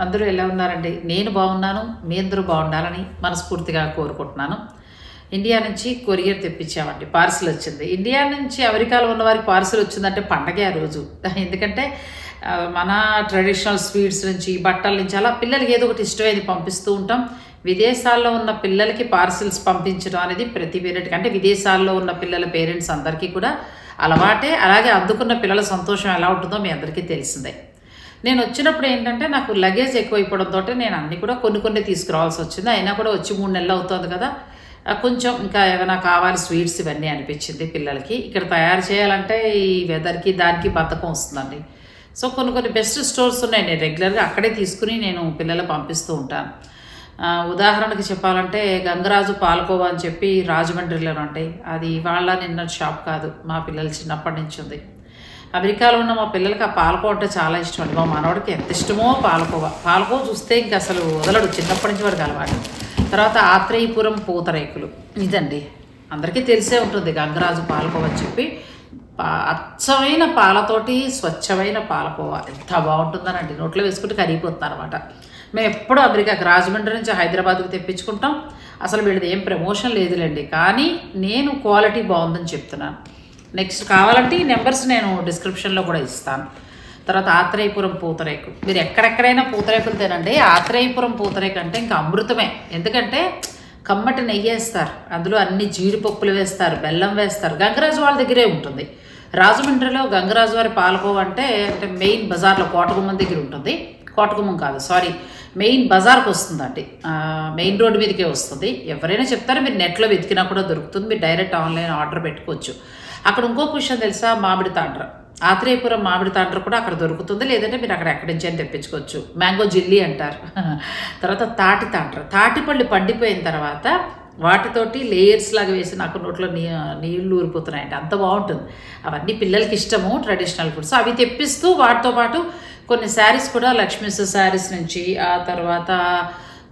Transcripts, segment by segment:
అందరూ ఎలా ఉన్నారండి? నేను బాగున్నాను మీ అందరూ బాగుండాలని మనస్ఫూర్తిగా కోరుకుంటున్నాను. ఇండియా నుంచి కొరియర్ తెప్పించామండి పార్సిల్ వచ్చింది. ఇండియా నుంచి అమెరికాలో ఉన్న వారికి పార్సిల్ వచ్చిందంటే పండగే ఆ రోజు. ఎందుకంటే మన ట్రెడిషనల్ స్వీట్స్ నుంచి బట్టల నుంచి అలా పిల్లలకి ఏదో ఒకటి ఇష్టమైనది పంపిస్తూ ఉంటాం. విదేశాల్లో ఉన్న పిల్లలకి పార్సిల్స్ పంపించడం అనేది ప్రతి పేరెంట్కి అంటే విదేశాల్లో ఉన్న పిల్లల పేరెంట్స్ అందరికీ కూడా అలవాటే. అలాగే అందుకున్న పిల్లల సంతోషం ఎలా ఉంటుందో మీ అందరికీ తెలిసిందే. నేను వచ్చినప్పుడు ఏంటంటే నాకు లగేజ్ ఎక్కువైపోవడంతో నేను అన్ని కూడా కొన్ని కొన్ని తీసుకురావాల్సి వచ్చింది. అయినా కూడా వచ్చి మూడు నెలలు అవుతుంది కదా. కొంచెం ఇంకా ఏమైనా కావాలి స్వీట్స్ ఇవన్నీ అనిపించింది పిల్లలకి. ఇక్కడ తయారు చేయాలంటే ఈ వెదర్కి దానికి బద్ధకం వస్తుందండి. సో కొన్ని కొన్ని బెస్ట్ స్టోర్స్ ఉన్నాయి. నేను రెగ్యులర్గా అక్కడే తీసుకుని నేను పిల్లలు పంపిస్తూ ఉంటాను. ఉదాహరణకి చెప్పాలంటే గంగరాజు పాలకోవా అని చెప్పి రాజమండ్రిలో ఉంటాయి. అది ఇవాళ నిన్న షాప్ కాదు మా పిల్లలు చిన్నప్పటి నుంచి ఉంది. అమెరికాలో ఉన్న మా పిల్లలకి ఆ పాలకోవ అంటే చాలా ఇష్టం అండి. మా మనవాడికి ఎంత ఇష్టమో పాలకోవ. పాలకోవ చూస్తే ఇంక అసలు వదలడు. చిన్నప్పటి నుంచి వాడికి అలవాటు. తర్వాత ఆత్రేయపురం పూతరేకులు. ఇదండి. అందరికీ తెలిసే ఉంటుంది గంగరాజు పాలకోవ అని చెప్పి. పా- అచ్చమైన పాలతోటి స్వచ్ఛమైన పాలకోవ ఎంత బాగుంటుందనండి. నోట్లో వేసుకుంటే కరిగిపోతుంది అనమాట మేము ఎప్పుడూ అమెరికాకి రాజమండ్రి నుంచి హైదరాబాద్కి తెప్పించుకుంటాం. అసలు వీళ్ళది ఏం ప్రమోషన్ లేదులేండి. కానీ నేను క్వాలిటీ బాగుందని చెప్తున్నాను. నెక్స్ట్ కావాలంటే ఈ నెంబర్స్ నేను డిస్క్రిప్షన్లో కూడా ఇస్తాను. తర్వాత ఆత్రేయపురం పూతరేకు. మీరు ఎక్కడెక్కడైనా పూతరేకులు తినండి. ఆత్రేయపురం పూతరేకు అంటే ఇంకా అమృతమే. ఎందుకంటే కమ్మటి నెయ్యి వేస్తారు. అందులో అన్ని జీడిపప్పులు వేస్తారు బెల్లం వేస్తారు. గంగరాజు వాళ్ళ దగ్గరే ఉంటుంది. రాజమండ్రిలో గంగరాజు వారి పాలకోవ అంటే అంటే మెయిన్ బజార్లో కోటగుమ్మం దగ్గర ఉంటుంది. కోటగుమ్మం కాదు సారీ మెయిన్ బజార్కి వస్తుందండి. మెయిన్ రోడ్డు మీదకే వస్తుంది. ఎవరైనా చెప్తారో మీరు నెట్లో వెతికినా కూడా దొరుకుతుంది. మీరు డైరెక్ట్ ఆన్లైన్ ఆర్డర్ పెట్టుకోవచ్చు. అక్కడ ఇంకో క్వశ్చన్ తెలుసా? మామిడి తాండ్ర. ఆత్రేయపురం మామిడి తాండ్ర కూడా అక్కడ దొరుకుతుంది. లేదంటే మీరు అక్కడ ఎక్కడి నుంచి అని తెప్పించుకోవచ్చు. మ్యాంగో జిల్లీ అంటారు. తర్వాత తాటి తాండ్ర. తాటిపళ్ళు పండిపోయిన తర్వాత వాటితోటి లేయర్స్ లాగా వేసి నాకు నోట్లో నీ నీళ్ళు ఊరిపోతున్నాయండి. అంత బాగుంటుంది. అవన్నీ పిల్లలకి ఇష్టము ట్రెడిషనల్ ఫుడ్స్ అవి తెప్పిస్తూ వాటితో పాటు కొన్ని శారీస్ కూడా లక్ష్మీస్ శారీస్ నుంచి ఆ తర్వాత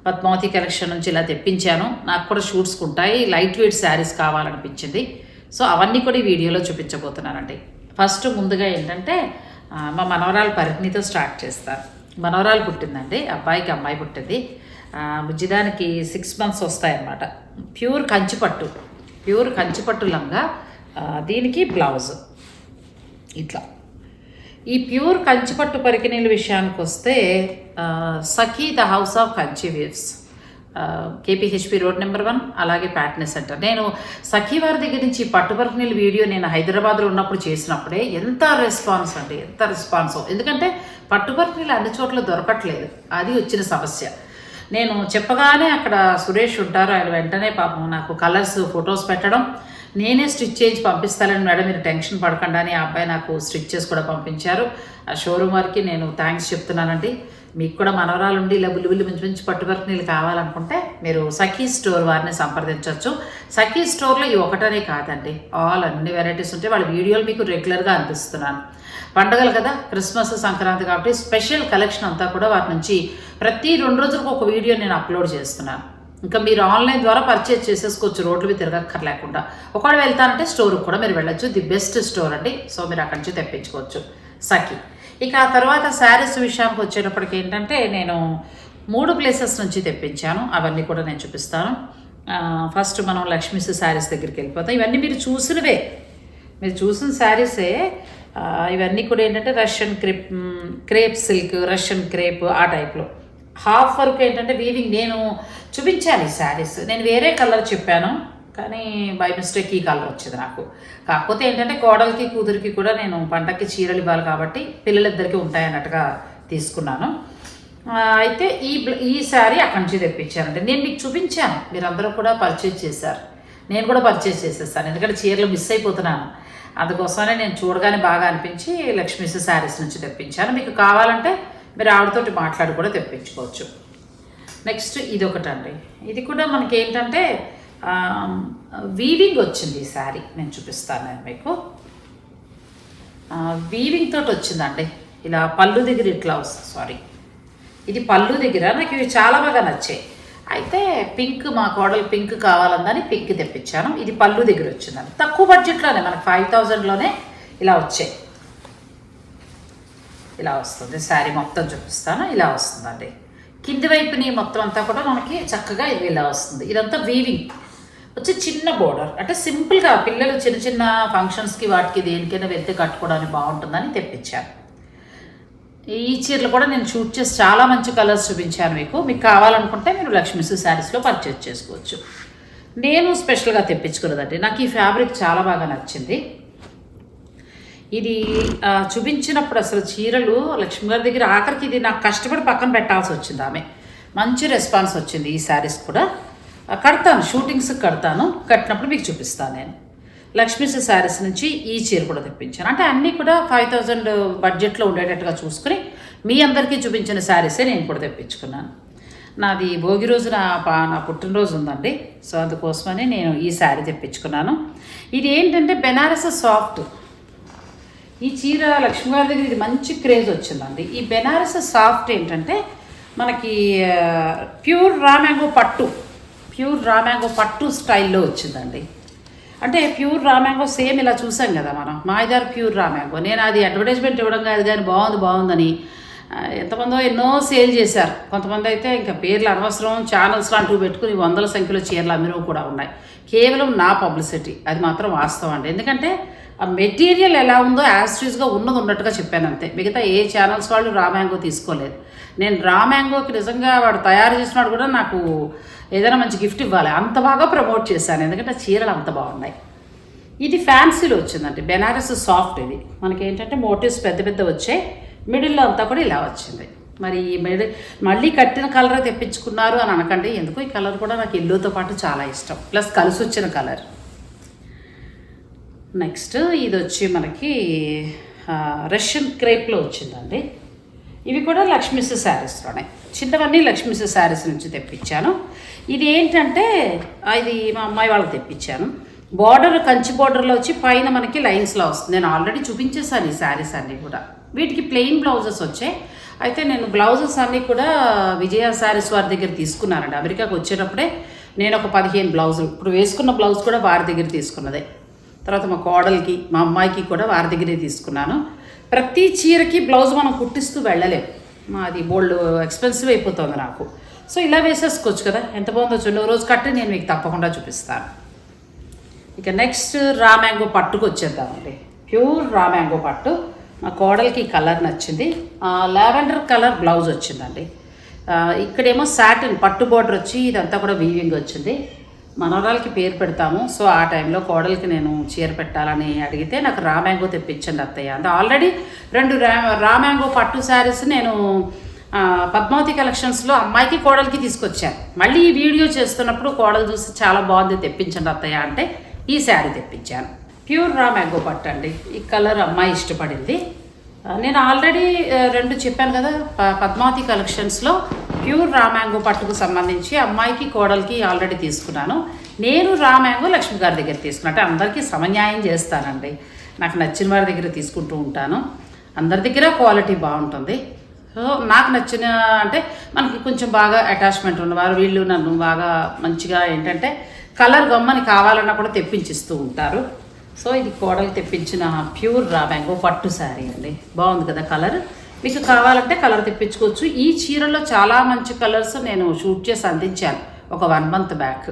పద్మావతి కలెక్షన్ నుంచి ఇలా తెప్పించాను. నాకు కూడా షూట్స్కి ఉంటాయి లైట్ వెయిట్ శారీస్ కావాలనిపించింది. సో అవన్నీ కూడా ఈ వీడియోలో చూపించబోతున్నానండి. ఫస్ట్ ముందుగా ఏంటంటే మా మనవరాలు పరిణితో స్టార్ట్ చేస్తారు. మనవరాలు పుట్టిందండి. అబ్బాయికి అమ్మాయి పుట్టింది. ఆ, బుజ్జిదానికి సిక్స్ మంత్స్ వస్తాయన్నమాట. ప్యూర్ కంచిపట్టు. ప్యూర్ కంచిపట్టు లంగా. దీనికి బ్లౌజ్. ఇట్లా. ఈ ప్యూర్ కంచిపట్టు పరికిణీల విషయానికి వస్తే Sakhi the house of Kanchi weaves KPHP road number one అలాగే ప్యాట్నే సెంటర్. నేను సఖీ వారి దగ్గర నుంచి పట్టు పరికిణీల వీడియో నేను హైదరాబాద్లో ఉన్నప్పుడు చేసినప్పుడే ఎంత రెస్పాన్స్ అండి ఎంత రెస్పాన్స్. ఎందుకంటే పట్టు పరికిణీలు అన్ని చోట్ల దొరకట్లేదు. అది వచ్చిన సమస్య. నేను చెప్పగానే అక్కడ సురేష్ ఉంటారు ఆయన వెంటనే పాపం నాకు కలర్స్ ఫొటోస్ పెట్టడం. నేనే స్టిచ్ చేయించి పంపిస్తాను మేడం మీరు టెన్షన్ పడకుండా అని ఆ అబ్బాయి నాకు స్టిచ్ చేసి కూడా పంపించారు. ఆ షోరూమ్ వారికి నేను థ్యాంక్స్ చెప్తున్నానండి. మీకు కూడా మనవరాలు ఉండి ఇలా బుల్లి బుల్లి మంచి మంచి పట్టువర్క్ నీళ్ళు కావాలనుకుంటే మీరు సఖీ స్టోర్ వారిని సంప్రదించవచ్చు సఖీ స్టోర్లో ఈ ఒకటనే కాదండి. ఆల్ అన్ని వెరైటీస్ ఉంటాయి వాళ్ళ వీడియోలు మీకు రెగ్యులర్గా అందిస్తున్నాను. పండగలు కదా క్రిస్మస్ సంక్రాంతి కాబట్టి స్పెషల్ కలెక్షన్ అంతా కూడా వారి నుంచి ప్రతి రెండు రోజులకు ఒక వీడియో నేను అప్లోడ్ చేస్తున్నాను. ఇంకా మీరు ఆన్లైన్ ద్వారా పర్చేజ్ చేసేసుకోవచ్చు. రోడ్లు మీద తిరగక్కర్లేకుండా. ఒకవేళ వెళ్తానంటే స్టోర్కి కూడా మీరు వెళ్ళొచ్చు. ది బెస్ట్ స్టోర్ అండి. సో మీరు అక్కడి నుంచి తెప్పించుకోవచ్చు. సఖి. ఇక ఆ తర్వాత శారీస్ విషయానికి వచ్చేటప్పటికి ఏంటంటే నేను మూడు ప్లేసెస్ నుంచి తెప్పించాను. అవన్నీ కూడా నేను చూపిస్తాను. ఫస్ట్ మనం లక్ష్మీస్ శారీస్ దగ్గరికి వెళ్ళిపోతాం. ఇవన్నీ మీరు చూసినవే. మీరు చూసిన శారీసే. ఇవన్నీ కూడా ఏంటంటే Russian crepe crepe silk Russian crepe ఆ టైప్లో. హాఫ్ వర్క్ ఏంటంటే వీవింగ్ నేను చూపించాలి ఈ శారీస్ నేను వేరే కలర్ చెప్పాను కానీ బై మిస్టేక్ ఈ కలర్ వచ్చింది నాకు. కాకపోతే ఏంటంటే కోడలికి కూతురికి కూడా నేను పంటకి చీరలు ఇవ్వాలి కాబట్టి పిల్లలిద్దరికీ ఉంటాయన్నట్టుగా తీసుకున్నాను. అయితే ఈ ఈ శారీ అక్కడి నుంచి తెప్పించానండి. నేను మీకు చూపించాను. మీరందరూ కూడా పర్చేజ్ చేశారు. నేను కూడా పర్చేజ్ చేసేస్తాను ఎందుకంటే చీరలు మిస్ అయిపోతున్నాను. అందుకోసమే నేను చూడగానే బాగా అనిపించి లక్ష్మీస్ శారీస్ నుంచి తెప్పించాను. మీకు కావాలంటే మీరు ఆవిడతోటి మాట్లాడి కూడా తెప్పించుకోవచ్చు. నెక్స్ట్ ఇది ఒకటండి ఇది కూడా మనకి ఏంటంటే వీవింగ్ వచ్చింది ఈ శారీ. నేను చూపిస్తాను నేను మీకు వీవింగ్ తోటి వచ్చిందండి. ఇలా పళ్ళు దగ్గర ఇట్లా వస్తుంది సారీ ఇది పళ్ళు దగ్గర నాకు ఇవి చాలా బాగా నచ్చాయి. అయితే పింక్ మా కోడలు పింక్ కావాలందని పింక్ తెప్పించాను. ఇది పళ్ళు దగ్గర వచ్చిందండి. తక్కువ బడ్జెట్లోనే మనకి ఫైవ్ థౌజండ్లోనే ఇలా వచ్చాయి. ఇలా వస్తుంది. శారీ మొత్తం చూపిస్తాను. ఇలా వస్తుందండి. కింది వైపుని మొత్తం అంతా కూడా మనకి చక్కగా ఇది ఇలా వస్తుంది. ఇదంతా వీవింగ్ వచ్చి చిన్న బోర్డర్ అంటే సింపుల్గా పిల్లలు చిన్న చిన్న ఫంక్షన్స్కి వాటికి దేనికైనా వెళ్తే కట్టుకోవడానికి బాగుంటుందని తెప్పించాను. ఈ చీరలు కూడా నేను షూట్ చేసి చాలా మంచి కలర్స్ చూపించాను మీకు. మీకు కావాలనుకుంటే మీరు లక్ష్మీసు శారీస్లో పర్చేజ్ చేసుకోవచ్చు. నేను స్పెషల్గా తెప్పించుకున్నదండి. నాకు ఈ ఫ్యాబ్రిక్ చాలా బాగా నచ్చింది. ఇది చూపించినప్పుడు అసలు చీరలు లక్ష్మి గారి దగ్గర ఆఖరికి ఇది నాకు కష్టపడి పక్కన పెట్టాల్సి వచ్చింది ఆమె. మంచి రెస్పాన్స్ వచ్చింది ఈ శారీస్ కూడా. కడతాను షూటింగ్స్ కడతాను కట్టినప్పుడు మీకు చూపిస్తాను నేను. లక్ష్మీస్ శారీస్ నుంచి ఈ చీర కూడా తెప్పించాను. అంటే అన్నీ కూడా ఫైవ్ థౌజండ్ బడ్జెట్లో ఉండేటట్టుగా చూసుకుని మీ అందరికీ చూపించిన శారీసే నేను కూడా తెప్పించుకున్నాను. నాది భోగి రోజు నా పా నా పుట్టినరోజు ఉందండి. సో అందుకోసమని నేను ఈ శారీ తెప్పించుకున్నాను. ఇది ఏంటంటే బెనారస్ సాఫ్ట్. ఈ చీర లక్ష్మీగారి దగ్గర ఇది మంచి క్రేజ్ వచ్చిందండి. ఈ బెనారస్ సాఫ్ట్ ఏంటంటే మనకి ప్యూర్ రామ్యాంగో పట్టు ప్యూర్ రామ్యాంగో పట్టు స్టైల్లో వచ్చిందండి. అంటే ప్యూర్ రామ్యాంగో సేమ్ ఇలా చూసాం కదా మనం. మాయదార్ ప్యూర్ రామ్యాంగో నేను అది అడ్వర్టైజ్మెంట్ ఇవ్వడం కాదు కానీ బాగుంది బాగుందని ఎంతమందో ఎన్నో సేల్ చేశారు. కొంతమంది అయితే ఇంకా పేర్లు అనవసరం ఛానల్స్ లాంటివి పెట్టుకుని వందల సంఖ్యలో చీరలు అమ్మినవి కూడా ఉన్నాయి. కేవలం నా పబ్లిసిటీ అది మాత్రం వాస్తవం అండి. ఎందుకంటే ఆ మెటీరియల్ ఎలా ఉందో యాస్ట్రీస్గా ఉన్నది ఉన్నట్టుగా చెప్పాను అంతే. మిగతా ఏ ఛానల్స్ వాళ్ళు రా మ్యాంగో తీసుకోలేదు. నేను రా మ్యాంగోకి నిజంగా వాడు తయారు చేసినాడు కూడా నాకు ఏదైనా మంచి గిఫ్ట్ ఇవ్వాలి. అంత బాగా ప్రమోట్ చేశాను. ఎందుకంటే చీరలు అంత బాగున్నాయి. ఇది ఫ్యాన్సీలో వచ్చిందండి. బెనారస్ సాఫ్ట్ ఇది. మనకి ఏంటంటే మోటివ్స్ పెద్ద పెద్ద వచ్చాయి మిడిల్లో అంతా కూడా ఇలా వచ్చింది. మరి ఈ మిడిల్ మళ్ళీ కట్టిన కలర్ తెప్పించుకున్నారు అని అనకండి. ఎందుకు ఈ కలర్ కూడా నాకు ఎల్లోతో పాటు చాలా ఇష్టం. ప్లస్ కలిసి వచ్చిన కలర్ నెక్స్ట్ ఇది వచ్చి మనకి రష్యన్ క్రేప్లో వచ్చిందండి. ఇవి కూడా లక్ష్మీస్ శారీస్లోనే. చిన్నవన్నీ లక్ష్మీస్ శారీస్ నుంచి తెప్పించాను. ఇది ఏంటంటే ఇది మా అమ్మాయి వాళ్ళకి తెప్పించాను. బార్డర్ కంచి బార్డర్లో వచ్చి పైన మనకి లైన్స్లో వస్తుంది. నేను ఆల్రెడీ చూపించేసాను ఈ శారీస్ అన్నీ కూడా. వీటికి ప్లెయిన్ బ్లౌజెస్ వచ్చాయి. అయితే నేను బ్లౌజెస్ అన్నీ కూడా విజయ శారీస్ వారి దగ్గర తీసుకున్నానండి. అమెరికాకు వచ్చేటప్పుడే నేను ఒక పదిహేను బ్లౌజులు ఇప్పుడు వేసుకున్న బ్లౌజ్ కూడా వారి దగ్గర తీసుకున్నదే. తర్వాత మా కోడలకి మా అమ్మాయికి కూడా వారి దగ్గరే తీసుకున్నాను. ప్రతి చీరకి బ్లౌజ్ మనం కుట్టిస్తూ వెళ్ళలేం. మాది బోల్డ్ ఎక్స్పెన్సివ్ అయిపోతుంది నాకు. సో ఇలా వేసేసుకోవచ్చు కదా. ఎంత బాగుందో చూడండి. రోజు కట్టి నేను మీకు తప్పకుండా చూపిస్తాను. ఇక నెక్స్ట్ రా మ్యాంగో పట్టుకు వచ్చేద్దామండి. ప్యూర్ రా మ్యాంగో పట్టు. మా కోడలికి కలర్ నచ్చింది. లావెండర్ కలర్ బ్లౌజ్ వచ్చిందండి. ఇక్కడేమో సాటిన్ పట్టు బార్డర్ వచ్చి ఇదంతా కూడా వీవింగ్ వచ్చింది. మనవరాలకి పేరు పెడతాము. సో ఆ టైంలో కోడలికి నేను చీర పెట్టాలని అడిగితే నాకు రా మ్యాంగో తెప్పించండి అత్తయ్య అంటే ఆల్రెడీ రెండు రా రా మ్యాంగో పట్టు శారీస్ నేను పద్మావతి కలెక్షన్స్లో అమ్మాయికి కోడలికి తీసుకొచ్చాను. మళ్ళీ ఈ వీడియో చేస్తున్నప్పుడు కోడలు చూసి చాలా బాగుంది తెప్పించండి అత్తయ్య అంటే ఈ శారీ తెప్పించాను. ప్యూర్ రా మ్యాంగో పట్టు అండి. ఈ కలర్ అమ్మాయి ఇష్టపడింది. నేను ఆల్రెడీ రెండు చెప్పాను కదా ప- పద్మావతి కలెక్షన్స్లో ప్యూర్ రా మ్యాంగో పట్టుకు సంబంధించి అమ్మాయికి కోడలికి ఆల్రెడీ తీసుకున్నాను. నేను రా మ్యాంగో లక్ష్మి గారి దగ్గర తీసుకున్నా. అంటే అందరికీ సమన్యాయం చేస్తానండి. నాకు నచ్చిన వారి దగ్గర తీసుకుంటూ ఉంటాను. అందరి దగ్గర క్వాలిటీ బాగుంటుంది. సో నాకు నచ్చిన అంటే మనకి కొంచెం బాగా అటాచ్మెంట్ ఉన్నవారు వీళ్ళు నన్ను బాగా మంచిగా ఏంటంటే కలర్ గమ్మని కావాలన్నా కూడా తెప్పించిస్తూ ఉంటారు. సో ఇది కోడలు తెప్పించిన ప్యూర్ రా మ్యాంగో పట్టు శారీ అండి. బాగుంది కదా కలర్? మీకు కావాలంటే కలర్ తెప్పించుకోవచ్చు. ఈ చీరలో చాలా మంచి కలర్స్ నేను షూట్ చేసి అందించాను. ఒక వన్ మంత్ బ్యాక్.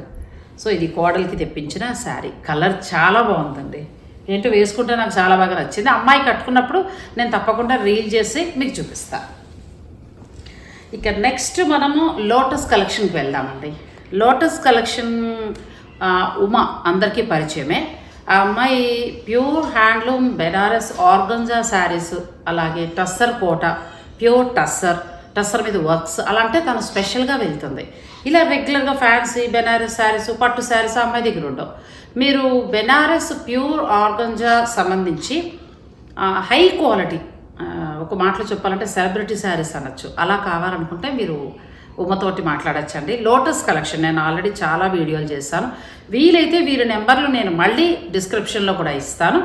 సో ఇది కోడలికి తెప్పించిన శారీ. కలర్ చాలా బాగుందండి. ఏంటో వేసుకుంటే నాకు చాలా బాగా నచ్చింది. అమ్మాయి కట్టుకున్నప్పుడు నేను తప్పకుండా రీల్ చేసి మీకు చూపిస్తాను ఇక నెక్స్ట్ మనము లోటస్ కలెక్షన్కి వెళ్దామండి. లోటస్ కలెక్షన్ ఉమా అందరికీ పరిచయమే. ఆ అమ్మాయి pure handloom Banaras organza saris అలాగే టస్సర్ కోట ప్యూర్ టస్సర్ టస్సర్ మీద వర్క్స్ అలా అంటే తను స్పెషల్గా వెళ్తుంది. ఇలా రెగ్యులర్గా ఫ్యాన్సీ బెనారస్ శారీస్ పట్టు శారీస్ అమ్మాయి దగ్గర ఉండవు. మీరు బెనారస్ ప్యూర్ ఆర్గంజా సంబంధించి హై క్వాలిటీ ఒక మాటలో చెప్పాలంటే సెలబ్రిటీ శారీస్ అనొచ్చు. అలా కావాలనుకుంటే మీరు ఉమతోటి మాట్లాడచ్చండి. Lotus collection. నేను ఆల్రెడీ చాలా వీడియోలు చేశాను. వీలైతే వీరి నెంబర్లు నేను మళ్ళీ డిస్క్రిప్షన్లో కూడా ఇస్తాను.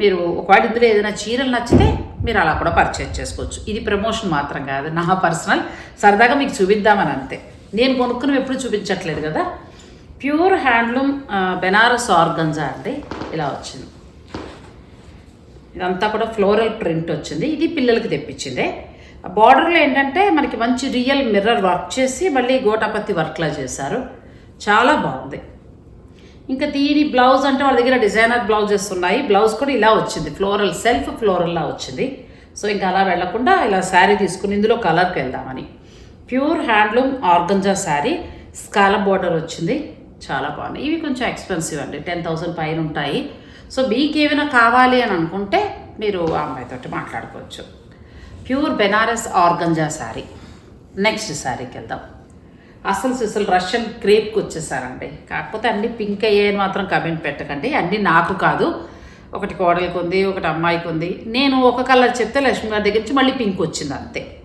మీరు ఒకవేళ ఇందులో ఏదైనా చీరలు నచ్చితే మీరు అలా కూడా పర్చేజ్ చేసుకోవచ్చు. ఇది ప్రమోషన్ మాత్రం కాదు నా పర్సనల్ సరదాగా మీకు చూపిద్దామని అంతే. నేను కొనుక్కుని ఎప్పుడు చూపించట్లేదు కదా. ప్యూర్ హ్యాండ్లూమ్ బెనారస్ ఆర్గంజా అండి. ఇలా వచ్చింది. ఇదంతా కూడా ఫ్లోరల్ ప్రింట్ వచ్చింది. ఇది పిల్లలకి తెప్పించిందే. బార్డర్లో ఏంటంటే మనకి మంచి రియల్ మిర్రర్ వర్క్ చేసి మళ్ళీ గోటాపత్తి వర్క్లా చేశారు. చాలా బాగుంది. ఇంకా దీని బ్లౌజ్ అంటే వాళ్ళ దగ్గర డిజైనర్ బ్లౌజెస్ ఉన్నాయి. బ్లౌజ్ కూడా ఇలా వచ్చింది. ఫ్లోరల్ సెల్ఫ్ ఫ్లోరల్లా వచ్చింది. సో ఇంకా అలా వెళ్ళకుండా ఇలా శారీ తీసుకుని ఇందులో కలర్కి వెళ్దామని ప్యూర్ హ్యాండ్లూమ్ ఆర్గంజా శారీ. స్కాల బార్డర్ వచ్చింది. చాలా బాగున్నాయి ఇవి కొంచెం ఎక్స్పెన్సివ్ అండి. టెన్ థౌసండ్ పైన ఉంటాయి. సో మీకు ఏమైనా కావాలి అని అనుకుంటే మీరు ఆ అమ్మాయితోటి మాట్లాడుకోవచ్చు. Pure Banaras organza sari. Next శారీకి వెళ్దాం. అసలు సిసలు రష్యన్ క్రేప్కి వచ్చేసారండి. కాకపోతే అన్ని పింక్ అయ్యాయని మాత్రం కమెంట్ పెట్టకండి. అన్నీ నాకు కాదు. ఒకటి కోడలికి ఉంది ఒకటి అమ్మాయికి ఉంది. నేను ఒక కలర్ చెప్తే లక్ష్మి గారి దగ్గర నుంచి మళ్ళీ పింక్ వచ్చింది అంతే.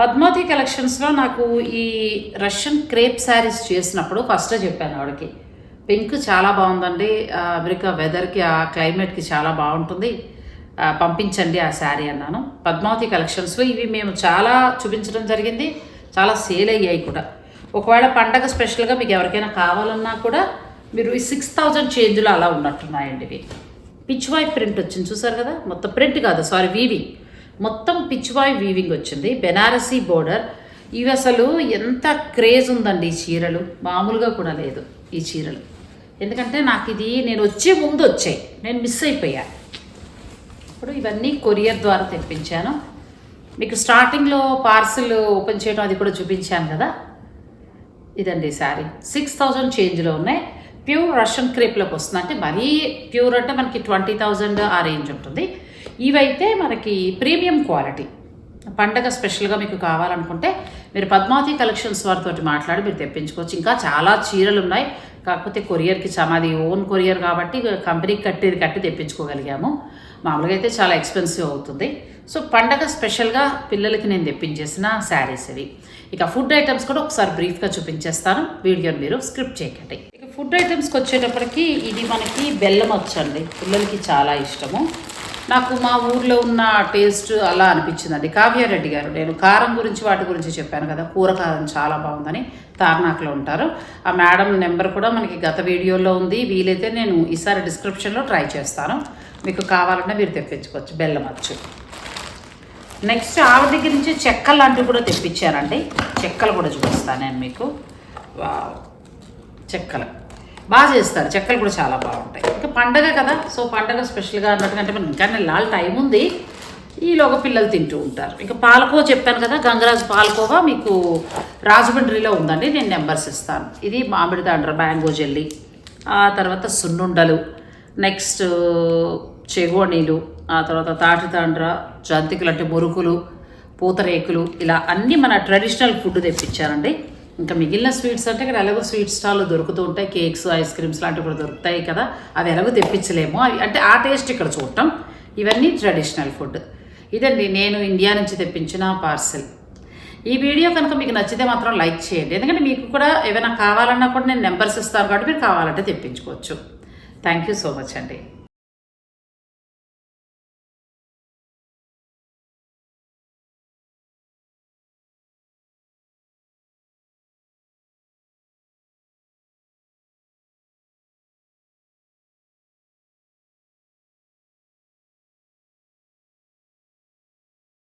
పద్మావతి కలెక్షన్స్లో నాకు ఈ రష్యన్ క్రేప్ శారీస్ చేసినప్పుడు ఫస్ట్ చెప్పాను ఆవిడకి. పింక్ చాలా బాగుందండి. అమెరికా వెదర్కి ఆ క్లైమేట్కి చాలా బాగుంటుంది. పంపించండి ఆ శారీ అన్నాను. పద్మావతి కలెక్షన్స్లో ఇవి మేము చాలా చూపించడం జరిగింది. చాలా సేల్ అయ్యాయి కూడా. ఒకవేళ పండగ స్పెషల్గా మీకు ఎవరికైనా కావాలన్నా కూడా మీరు ఈ సిక్స్ థౌజండ్ చేంజ్లో అలా ఉన్నట్టున్నాయండి ఇవి. పిచ్వాయ్ ప్రింట్ వచ్చింది. చూసారు కదా? మొత్తం ప్రింట్ కాదు సారీ వీవింగ్. మొత్తం పిచ్వాయ్ వీవింగ్ వచ్చింది. బెనారసీ బోర్డర్. ఇవి అసలు ఎంత క్రేజ్ ఉందండి ఈ చీరలు? మామూలుగా కూడా లేదు ఈ చీరలు. ఎందుకంటే నాకు ఇది నేను వచ్చే ముందు వచ్చాయి. నేను మిస్ అయిపోయాను ఇప్పుడు ఇవన్నీ కొరియర్ ద్వారా తెప్పించాను. మీకు స్టార్టింగ్లో పార్సిల్ ఓపెన్ చేయడం అది కూడా చూపించాను కదా. ఇదండి శారీ. సిక్స్ థౌజండ్ చేంజ్లో ఉన్నాయి. ప్యూర్ రష్యన్ క్రేప్లోకి వస్తుంది. అంటే మరీ ప్యూర్ అంటే మనకి ట్వంటీ థౌజండ్ ఆ రేంజ్ ఉంటుంది. ఇవైతే మనకి ప్రీమియం క్వాలిటీ పండగ స్పెషల్గా మీకు కావాలనుకుంటే మీరు పద్మావతి కలెక్షన్స్ వారితో మాట్లాడి మీరు తెప్పించుకోవచ్చు. ఇంకా చాలా చీరలు ఉన్నాయి. కాకపోతే కొరియర్కి మాది ఓన్ కొరియర్ కాబట్టి కంపెనీకి కట్టేది కట్టి తెప్పించుకోగలిగాము. మామూలుగా అయితే చాలా ఎక్స్పెన్సివ్ అవుతుంది. సో పండగ స్పెషల్గా పిల్లలకి నేను తెప్పించేసిన శారీస్ ఇవి. ఇక ఫుడ్ ఐటమ్స్ కూడా ఒకసారి బ్రీఫ్గా చూపించేస్తాను. వీడియోని మీరు స్క్రిప్ట్ చేయకండి. ఇక ఫుడ్ ఐటమ్స్కి వచ్చేటప్పటికి ఇది మనకి బెల్లం వచ్చండి పిల్లలకి చాలా ఇష్టము. నాకు మా ఊర్లో ఉన్న టేస్ట్ అలా అనిపించిందండి. కావ్యారెడ్డి గారు నేను కారం గురించి వాటి గురించి చెప్పాను కదా కూర కారం చాలా బాగుందని తార్నాక్లో ఉంటారు. ఆ మేడం నెంబర్ కూడా మనకి గత వీడియోలో ఉంది. వీలైతే నేను ఈసారి డిస్క్రిప్షన్లో ట్రై చేస్తాను. మీకు కావాలంటే మీరు తెప్పించుకోవచ్చు బెల్లం అచ్చు. నెక్స్ట్ ఆవిడ దగ్గర నుంచి చెక్కలు లాంటివి కూడా తెప్పించానండి. చెక్కలు కూడా చూపిస్తాను నేను మీకు. వావ్. చెక్కలు. బాగా చేస్తారు. చెక్కలు కూడా చాలా బాగుంటాయి. ఇంకా పండగ కదా సో పండగ స్పెషల్గా అన్నట్టుగా అంటే మనకి ఇంకా నెలల టైం ఉంది. ఈలోగా పిల్లలు తింటూ ఉంటారు. ఇంకా పాలకోవ చెప్పాను కదా గంగరాజు పాలకోవా మీకు రాజమండ్రిలో ఉందండి నేను నెంబర్స్ ఇస్తాను. ఇది మామిడి తాండ్ర మ్యాంగో జెల్లీ ఆ తర్వాత సున్నుండలు నెక్స్ట్ చెగోణీలు ఆ తర్వాత తాటి తాండ్ర జంతికలు అంటే మురుకులు పూతరేకులు ఇలా అన్నీ మన ట్రెడిషనల్ ఫుడ్ తెప్పించారండి. ఇంకా మిగిలిన స్వీట్స్ అంటే ఇక్కడ ఎలాగో స్వీట్ స్టాల్లో దొరుకుతూ ఉంటాయి. కేక్స్ ఐస్ క్రీమ్స్ లాంటివి కూడా దొరుకుతాయి కదా. అవి ఎలాగో తెప్పించలేము. అవి అంటే ఆ టేస్ట్ ఇక్కడ చూడటం. ఇవన్నీ ట్రెడిషనల్ ఫుడ్. ఇదండి నేను ఇండియా నుంచి తెప్పించిన పార్సెల్. ఈ వీడియో కనుక మీకు నచ్చితే మాత్రం లైక్ చేయండి. ఎందుకంటే మీకు కూడా ఏమైనా కావాలన్నా కూడా నేను నెంబర్స్ ఇస్తాను కాబట్టి మీరు కావాలంటే తెప్పించుకోవచ్చు. థ్యాంక్ యూ సో మచ్ అండి.